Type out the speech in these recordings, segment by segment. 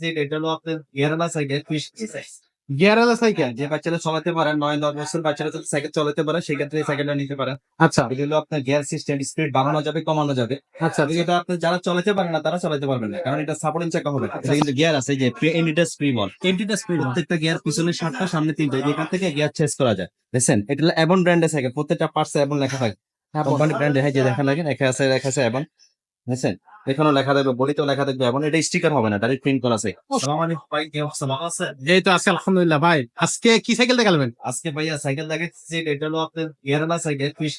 Seat এটা হলো আপনার গিয়ারওয়ালা সাইকেল ফিশ গিয়ারওয়ালা সাইকেল যে বাচ্চারা চালাতে পারে নয় দশ বছর বাচ্চারা যদি সাইকেল চালাতে পারে সেক্ষেত্রে এই সাইকেলটা নিতে পারেন আচ্ছা। আপনার গিয়ার সিস্টেম স্পিড বাড়ানো যাবে কমানো যাবে। আচ্ছা এটা আপনি যারা চালাতে পারে না তারা চালাতে পারবেন না কারণ এটা সাপোর্টিং চাকা হবে। এটা কিন্তু গিয়ার আছে যে এন্ডিটা স্প্রি বল এন্টিটা স্পিড প্রত্যেকটা গিয়ার পিছনে সাতটা সামনে তিনটা এখান থেকে গিয়ার চেঞ্জ করা যায়। দেখছেন? এটা হলো এবন ব্র্যান্ডের সাইকেল প্রত্যেকটা পার্টসে এবন লেখা থাকে কোম্পানি ব্র্যান্ডে দেখা লাগে লেখা আছে লেখা আছে এবন দেখছেন? এখানেও লেখা থাকবে বলিতেও লেখা থাকবে এখন এটা স্টিকার হবে না ডাইরেক্ট প্রিন্ট করা আছে। আসসালামু আলাইকুম ভাই কি অবস্থা? ভালো আছেন? এই তো আজকে আলহামদুলিল্লাহ ভাই। আজকে কি সাইকেল দেখালেন? আজকে ভাইয়া সাইকেল দেখাচ্ছি এটা হলো আপনার গিয়ারওয়ালা সাইকেল ফিশ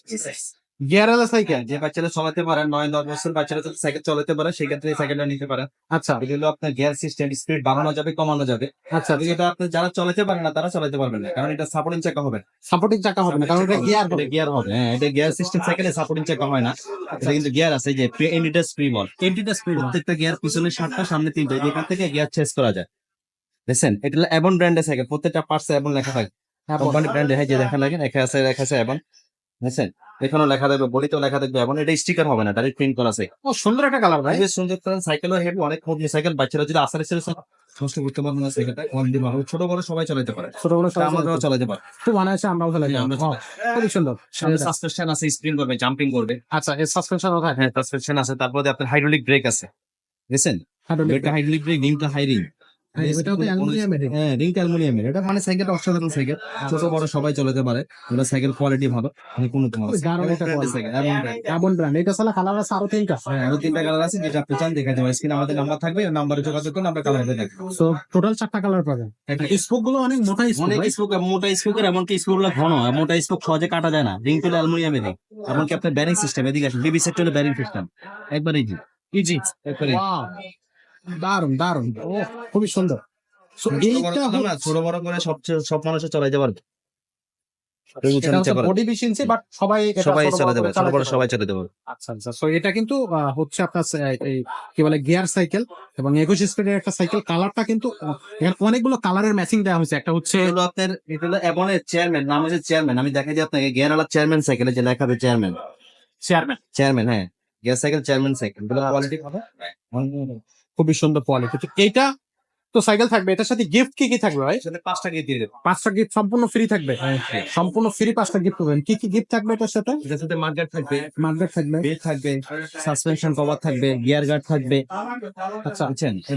গিয়ারওয়ালা সাইকেল যে বাচ্চারা চালাতে পারে নয় দশ বছর বাচ্চারা যদি সাইকেল চালাতে পারে সেক্ষেত্রে এই সাইকেলটা নিতে পারেন আচ্ছা। এটা হলো আপনার গিয়ার সিস্টেম স্পিড বাড়ানো যাবে কমানো যাবে। আচ্ছা আর এটা আপনি যারা চালাতে পারে না তারা চালাতে না কারণ এটা সাপোর্টিং চাকা হবে। সাপোর্টিং চাকা হবে না কারণ এটা গিয়ার এটা গিয়ার হবে হ্যাঁ এটা গিয়ার সিস্টেম সাইকেলে সাপোর্টিং চাকা হয় না। এটা কিন্তু গিয়ার আছে যে এন্ডিটা স্প্রি বল। এন্টিটা স্পিড প্রত্যেকটা গিয়ার পিছনে সাতটা সামনে তিনটা এখান থেকে গিয়ার চেঞ্জ করা যায়। দেখছেন? এটা এবন ব্র্যান্ডের সাইকেল প্রত্যেকটা পার্টসে এবন লেখা থাকে। কোম্পানি ব্র্যান্ডে হয় যে দেখা লাগে লেখা আছে লেখা আছে এবন দেখছেন? এখানেও লেখা থাকবে বডিতেও লেখা থাকবে এবন এটা স্টিকার হবে না ডাইরেক্ট প্রিন্ট করা আছে। ও সুন্দর একটা কালার ভাই। সুন্দর করেন সাইকেলও হেভি অনেক কমনি সাইকেল বাচ্চারা যদি আসারে ছেড়ে কষ্ট করতে পারবে না সাইকেলটা দিয়ে ভালো ছোট বড় সবাই চালাতে পারে। ছোট বড় সবাই আমরাও চালাতে পারে। খুব বানাইছে আমরাও চালাই হ্যাঁ, আমরা ও, খুবই সুন্দর সামনে সাসপেনশন আছে স্প্রিং করবে জাম্পিং করবে। আচ্ছা এর সাসপেনশন কোথায়? হ্যাঁ সাসপেনশন আছে তারপরে আপনার হাইড্রোলিক ব্রেক আছে। বুঝছেন হাইড্রোলিক ব্রেক রিংটা হাই হ্যাঁ অ্যালুমিনিয়ামের এটা মানে অসাধারণ সাইকেল ছোট বড় সবাই চালাতে পারে। সাইকেল কোয়ালিটি ভালো। মানে কোনো। সাইকেল কার্বন ব্র্যান্ড এটা সালা কালার আছে আরও তিনটা। হ্যাঁ আরও তিনটা কালার আছে যেটা আপনি চান দেখা যাবে স্ক্রিনে আমাদের নাম্বার থাকবে নাম্বারে যোগাযোগ করুন আমরা কালার দেখব টোটাল চারটা কালার পাবেন। স্পোকগুলো অনেক মোটা স্পোক অনেক স্পোক মোটা স্পোকের এমনকি স্পোকগুলো ঘন মোটা স্পোক সহজে কাটা যায় না। রিং এমনকি আপনার ব্যারিং সিস্টেম এদিকে আসুন। বিবি সেক্টর হলো ব্যারিং সিস্টেম একবার ইজি ইজি একবারে দারুণ দারুণ ও খুবই সুন্দর। ছোট বড় করে সব মানুষের চালাইতে পারবে। সবাই এটা সবাই। আচ্ছা আচ্ছা। সো এটা কিন্তু হচ্ছে আপনার এই কি বলে গিয়ার সাইকেল এবং একুশ স্পিডের একটা সাইকেল কালারটা কিন্তু এখানে অনেকগুলো কালারের ম্যাচিং দেওয়া হয়েছে। একটা হচ্ছে হলো আপনার এটা হলো এবনের চেয়ারম্যান নাম হচ্ছে চেয়ারম্যান আমি দেখাই দিই আপনাকে গিয়ারওয়ালা চেয়ারম্যান সাইকেলে যে চেয়ারম্যান চেয়ারম্যান চেয়ারম্যান হ্যাঁ। Gear cycle chairman cycle. Quality খুবই সুন্দর কোয়ালিটি এইটা তো সাইকেল থাকবে। এটার সাথে গিফট কি কি থাকবে ভাই? পাঁচটা গিফট দিয়ে দেবো। পাঁচটা গিফট সম্পূর্ণ ফ্রি থাকবে? সম্পূর্ণ ফ্রি পাঁচটা গিফট পাবেন। কি কি গিফট থাকবে এটার সাথে? এটার সাথে মার্কেট থাকবে। মার্কেট থাকবে। বেল থাকবে। সাসপেনশন কভার থাকবে। গিয়ার গার্ড থাকবে। আচ্ছা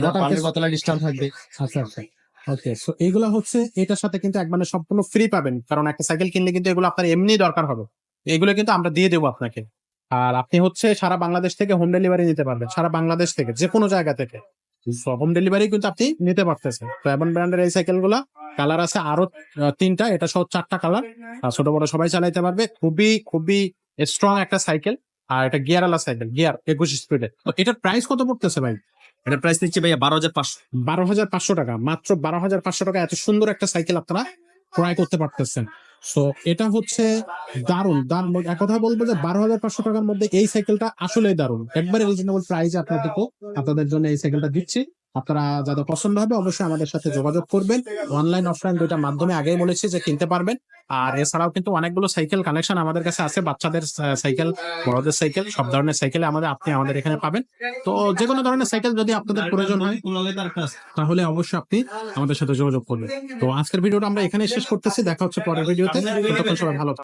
Water পানির বোতলের ডিস্টার্ব থাকবে। আচ্ছা আচ্ছা। ওকে সো এইগুলো হচ্ছে এটার সাথে কিন্তু এক মানে সম্পূর্ণ ফ্রি পাবেন। কারণ একটা সাইকেল কিনলে কিন্তু এগুলো আপনার এমনি দরকার হবে। এগুলো কিন্তু আমরা দিয়ে দেবো আপনাকে। আর আপনি হচ্ছে সারা বাংলাদেশ থেকে হোম ডেলিভারি নিতে পারবেন সারা বাংলাদেশ থেকে যে কোনো জায়গা থেকে। হোম ডেলিভারি কিন্তু আপনি নিতে পারতেছেন। তো এমন ব্র্যান্ডের এই সাইকেলগুলা কালার আছে আরও তিনটা এটা সহ চারটা কালার ছোট বড় সবাই চালাইতে পারবে খুবই খুবই স্ট্রং একটা সাইকেল আর এটা গিয়ারওয়ালা সাইকেল গিয়ার একুশ স্পিডে তো এটার প্রাইস কত পড়তেছে ভাই? এটা প্রাইস দিচ্ছে ভাইয়া বারো হাজার পাঁচশো। বারো হাজার পাঁচশো টাকা মাত্র বারো হাজার পাঁচশো টাকা এত সুন্দর একটা সাইকেল আপনারা ক্রয় করতে পারতেছেন। সো এটা হচ্ছে দারুণ দারুণ এক কথা বলব যে বারো হাজার পাঁচশো টাকার মধ্যে এই সাইকেলটা আসলেই দারুণ একবারে রিজনেবল প্রাইস আপনাদেরকে, আপনাদের জন্য এই সাইকেলটা দিচ্ছি। আপনারা যাদের পছন্দ হবে অবশ্যই আমাদের সাথে যোগাযোগ করবেন। অনলাইন অফলাইন দুইটা মাধ্যমে আগেই বলেছি যে কিনতে পারবেন। আর এছাড়াও কিন্তু অনেকগুলো সাইকেল কালেকশন আমাদের কাছে আছে। বাচ্চাদের সাইকেল, বড়দের সাইকেল, সব ধরনের সাইকেল আমাদের, আপনি আমাদের এখানে পাবেন। তো যে কোনো ধরনের সাইকেল যদি আপনাদের প্রয়োজন হয়, তাহলে অবশ্যই আপনি আমাদের সাথে যোগাযোগ করবেন। তো আজকের ভিডিওটা আমরা এখানে শেষ করতেছি। দেখা হচ্ছে পরের ভিডিওতে। সবাই ভালো।